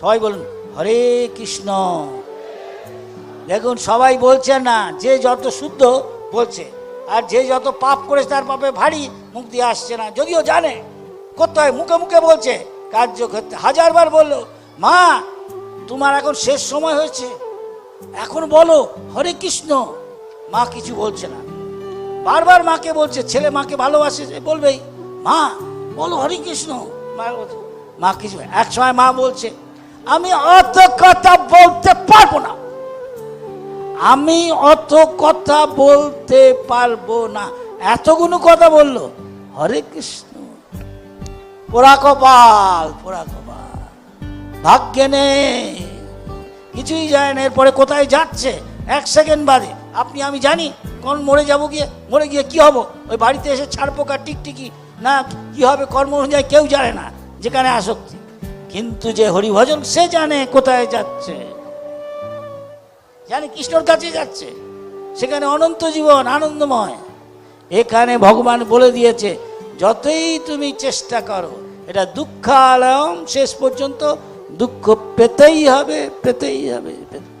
সবাই বলুন, হরে কৃষ্ণ। দেখুন, সবাই বলছে না, যে যত শুদ্ধ বলছে, আর যে যত পাপ করেছে তার পাপে ভারী মুখ দিয়ে আসছে না। যদিও জানে করতে হয় মুখে মুখে বলছে, কার্যক্ষেত্রে হাজারবার বলল, মা, তোমার এখন শেষ সময় হয়েছে, এখন বলো, হরে কৃষ্ণ। মা কিছু বলছে না। বারবার মাকে বলছে, ছেলে মাকে ভালোবাসে বলবেই, মা, বলো হরে কৃষ্ণ। মা কিছু, এক সময় মা বলছে আমি অত কথা বলতে পারব না। আমি অত কথা বলতে পারব না। এতগুলো কথা বলল, হরে কৃষ্ণ। পোড়া কপাল পোড়া কপাল। ভাগ্যে নেই। কিছুই যায় না। এরপরে কোথায় যাচ্ছে? এক সেকেন্ড বাদে। আপনি, আমি জানি কোন মরে যাব গিয়ে, মরে গিয়ে কি হব? ওই বাড়িতে এসে ছাড়পোকা, টিকটিকি, না কি হবে কর্ম অনুযায়ী কেউ জানে না, যেখানে আসক্তি। কিন্তু যে হরিভজন, সে জানে কোথায় যাচ্ছে। জানে কৃষ্ণর কাছে যাচ্ছে। সেখানে অনন্ত জীবন, আনন্দময়। এখানে ভগবান বলে দিয়েছে, যতই তুমি চেষ্টা করো, এটা দুঃখ আলম শেষ পর্যন্ত, দুঃখ পেতেই হবে পেতেই হবে, পেতেই